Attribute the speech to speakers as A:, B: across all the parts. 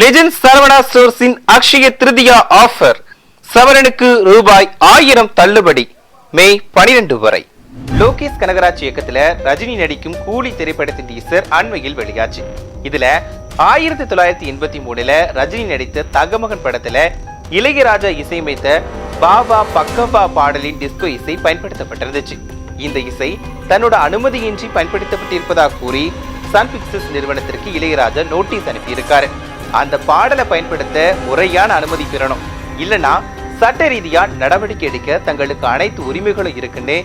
A: Legend Saravana ஸ்டோர்ஸின் Akshaya Tritiya offer சவரனுக்கு ரூபாய் ஆயிரம் தள்ளுபடி மே 12 வரை லோகேஷ் கனகராஜ் இயக்கத்துல ரஜினி நடிக்கும் கூலி திரைப்படத்தின் டீசர் அண்மையில் வெளியாச்சு. இதுல ஆயிரத்தி தொள்ளாயிரத்தி எண்பத்தி மூணுல ரஜினி நடித்த தகமகன் படத்துல இளையராஜா இசையமைத்த பாபா பக்கபா பாடலின் டிஸ்கோ இசை பயன்படுத்தப்பட்டிருந்துச்சு. இந்த இசை தன்னோட அனுமதியின்றி பயன்படுத்தப்பட்டிருப்பதாக கூறி சன் பிக்சர்ஸ் நிறுவனத்திற்கு இளையராஜா நோட்டீஸ் அனுப்பியிருக்காரு. அந்த பாடலை பயன்படுத்த முறையான அனுமதி பெறணும். இல்லனா சட்ட ரீதியா நடவடிக்கை எடுக்க தங்களுக்கு அனைத்து உரிமைகளும் இருக்குன்னு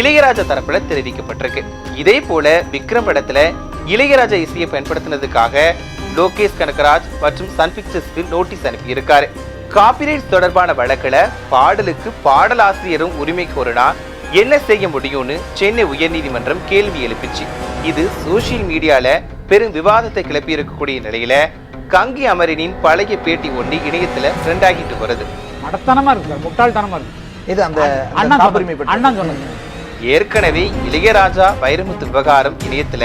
A: இளையராஜா தரப்புல தெரிவிக்கப்பட்டிருக்கு. இதே போல விக்ரம் படத்துல இளையராஜா இசையை பயன்படுத்தினதுக்காக லோகேஷ் கனகராஜ் மற்றும் சன் பிக்சர்ஸ்க்கு நோட்டீஸ் அனுப்பியிருக்காரு. காப்பிரைட் தொடர்பான வழக்கில் பாடலுக்கு பாடலாசிரியரும் உரிமை கோரினா என்ன செய்ய முடியும்னு சென்னை உயர்நீதிமன்றம் கேள்வி எழுப்பிச்சு. இது சோஷியல் மீடியால பெரும் விவாதத்தை கிளப்பி இருக்கக்கூடிய நிலையில கங்கி அமரனின் பழைய பேட்டி ஒன்று இணையத்துல ட்ரெண்ட் ஆகிட்டு வருது
B: மடத்தனமா இருக்கு சார் முட்டாள்தனமா இருக்கு.
C: இது அந்த
B: அண்ணன்
C: காப்புரிமை
B: அண்ணன் சொன்னது
A: ஏற்கனவே இளையராஜா வைரமுத்து விவகாரம் இணையத்துல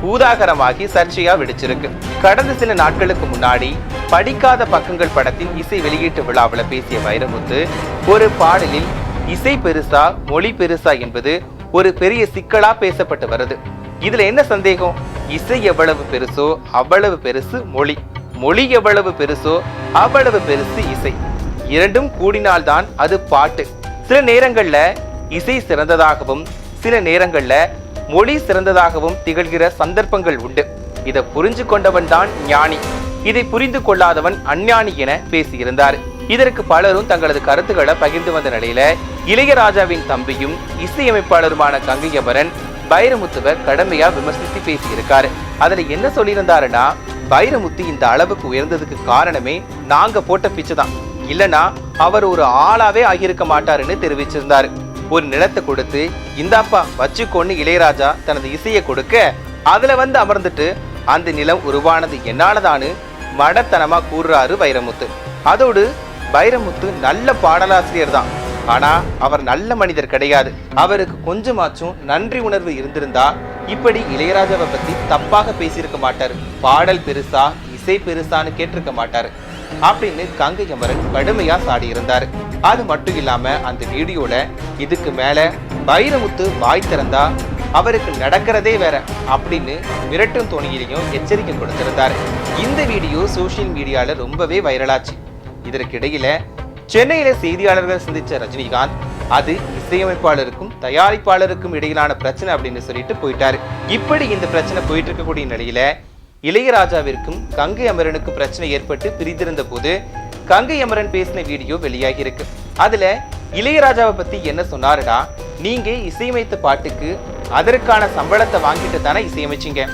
A: பூதாகரமாகி சர்ச்சையா வெடிச்சிருக்கு. கடந்த சில நாட்களுக்கு முன்னாடி படிக்காத பக்கங்கள் படத்தின் இசை வெளியீட்டு விழாவில் பேசிய வைரமுத்து ஒரு பாடலில் இசை பெருசா மொழி பெருசா என்பது ஒரு பெரிய சிக்கலா பேசப்பட்டு வருது. இதுல என்ன சந்தேகம்? இசை எவ்வளவு பெருசோ அவ்வளவு பெருசு மொழி. மொழி எவ்வளவு பெருசோ அவ்வளவு பெருசு இசை. இரண்டும் கூடினால்தான் அது பாட்டு. சில நேரங்களில் இசை சிறந்ததாகவும் சில நேரங்களில் மொழி சிறந்ததாகவும் திகழ்கிற சந்தர்ப்பங்கள் உண்டு. இதை புரிஞ்சு கொண்டவன் தான் ஞானி. இதை புரிந்து கொள்ளாதவன் அஞ்ஞானி என பேசியிருந்தார். இதற்கு பலரும் தங்களது கருத்துக்களை பகிர்ந்து வந்த நிலையில இளையராஜாவின் தம்பியும் இசையமைப்பாளருமான கங்கையமரன் பைரமுத்துவர் கடுமையா விமர்சித்து பேசியிருக்காரு. அதுல என்ன சொல்லியிருந்தாருன்னா வைரமுத்து இந்த அளவுக்கு உயர்ந்ததுக்கு காரணமே நாங்க போட்ட பிச்சு தான். இல்லனா அவர் ஒரு ஆளாவே ஆகியிருக்க மாட்டாருன்னு தெரிவிச்சிருந்தாரு. ஒரு நிலத்தை கொடுத்து இந்தாப்பா வச்சுக்கோன்னு இளையராஜா தனது இசையை கொடுக்க அதுல வந்து அமர்ந்துட்டு அந்த நிலம் உருவானது என்னாலதான்னு மடத்தனமா கூறுறாரு வைரமுத்து. அதோடு வைரமுத்து நல்ல பாடலாசிரியர் தான். ஆனா அவர் நல்ல மனிதர் கிடையாது. அவருக்கு கொஞ்சமாச்சும் நன்றி உணர்வு இருந்திருந்தா இப்படி இளையராஜாவை பத்தி தப்பாக பேசியிருக்க மாட்டாரு. பாடல் பெருசா இசை பெருசான்னு கேட்டிருக்க மாட்டாரு. அப்படின்னு கங்கை அமரன் கடுமையா சாடி இருந்தாரு. அது மட்டும் இல்லாம அந்த வீடியோல இதுக்கு மேல வைரமுத்து வாய் திறந்தா அவருக்கு நடக்கிறதே வேற அப்படின்னு மிரட்டும் தோணியிலையும் எச்சரிக்கை கொடுத்திருந்தார். இந்த வீடியோ சோஷியல் மீடியால ரொம்பவே வைரலாச்சு. இதற்கிடையில சென்னையில செய்தியாளர்கள் சந்திச்ச ரஜினிகாந்த் அது இசையமைப்பாளருக்கும் தயாரிப்பாளருக்கும் இடையிலான பிரச்சனை அப்படின்னு சொல்லிட்டு போயிட்டாரு. இப்படி இந்த பிரச்சனை போயிட்டு இருக்கக்கூடிய நிலையில இளையராஜாவிற்கும் கங்கை அமரனுக்கும் பிரச்சனை ஏற்பட்டு பிரிந்திருந்த போது கங்கை அமரன் பேசின வீடியோ வெளியாகி இருக்கு. அதுல இளையராஜாவை பத்தி என்ன சொன்னாருடா? நீங்க இசையமைத்த பாட்டுக்கு அதற்கான சம்பளத்தை வாங்கிட்டு தானே இசையமைச்சீங்க.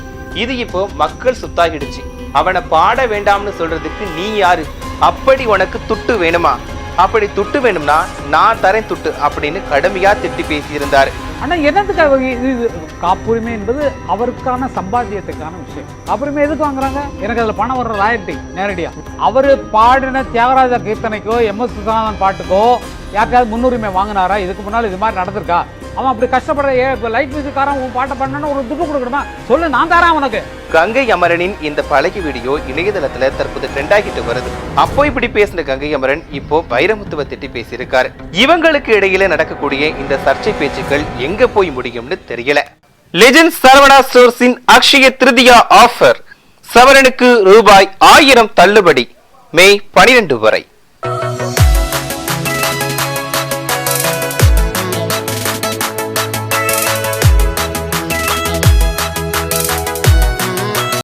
A: இது இப்போ மக்கள் சுத்தாகிடுச்சு. அவனை பாட வேண்டாம்னு சொல்றதுக்கு நீ யாரு? அப்படி உனக்கு துட்டு வேணுமா? அப்படி துட்டு வேணும்னா நான் தரேன் துட்டு அப்படின்னு கடுமையா திட்டி பேசியிருந்தார்.
B: ஆனா என்னதுக்காக இது இது காப்புரிமை என்பது அவருக்கான சம்பாத்தியத்துக்கான விஷயம். காப்புரிமை எதுக்கு வாங்குறாங்க? எனக்கு அதுல பணம் வர்ற ராயல்டி நேரடியா. அவரு பாடின தியாகராஜ கீர்த்தனைக்கோ எம். எஸ். சுசானந்தன் பாட்டுக்கோ யாருக்காவது முன்னுரிமை வாங்கினாரா? இதுக்கு முன்னால் இது மாதிரி நடந்திருக்கா? அவன் அப்படி கஷ்டப்படுற ஏ லைட் மியூசிக்காரன் உன் பாட்டை பண்ணணும் ஒரு துட்டு கொடுக்கணுமா? சொல்லு நான் தரேன் உனக்கு
A: கங்கை அமரனின் இந்த பழகி வீடியோ இணையதளத்துல தற்போது ட்ரெண்ட் ஆகிட்டு வருது. அப்போ இப்படி பேசின கங்கை அமரன் இப்போ வைரமுத்துவ திட்டி பேசியிருக்காரு. இவங்களுக்கு இடையில நடக்கக்கூடிய இந்த சர்ச்சை பேச்சுக்கள் எங்க போய் முடியும்னு தெரியல. லெஜண்ட் சரவணா ஸ்டோர்ஸின் அக்ஷய திருதியா ஆஃபர் சவரனுக்கு ரூபாய் ஆயிரம் தள்ளுபடி. மே 12 வரை.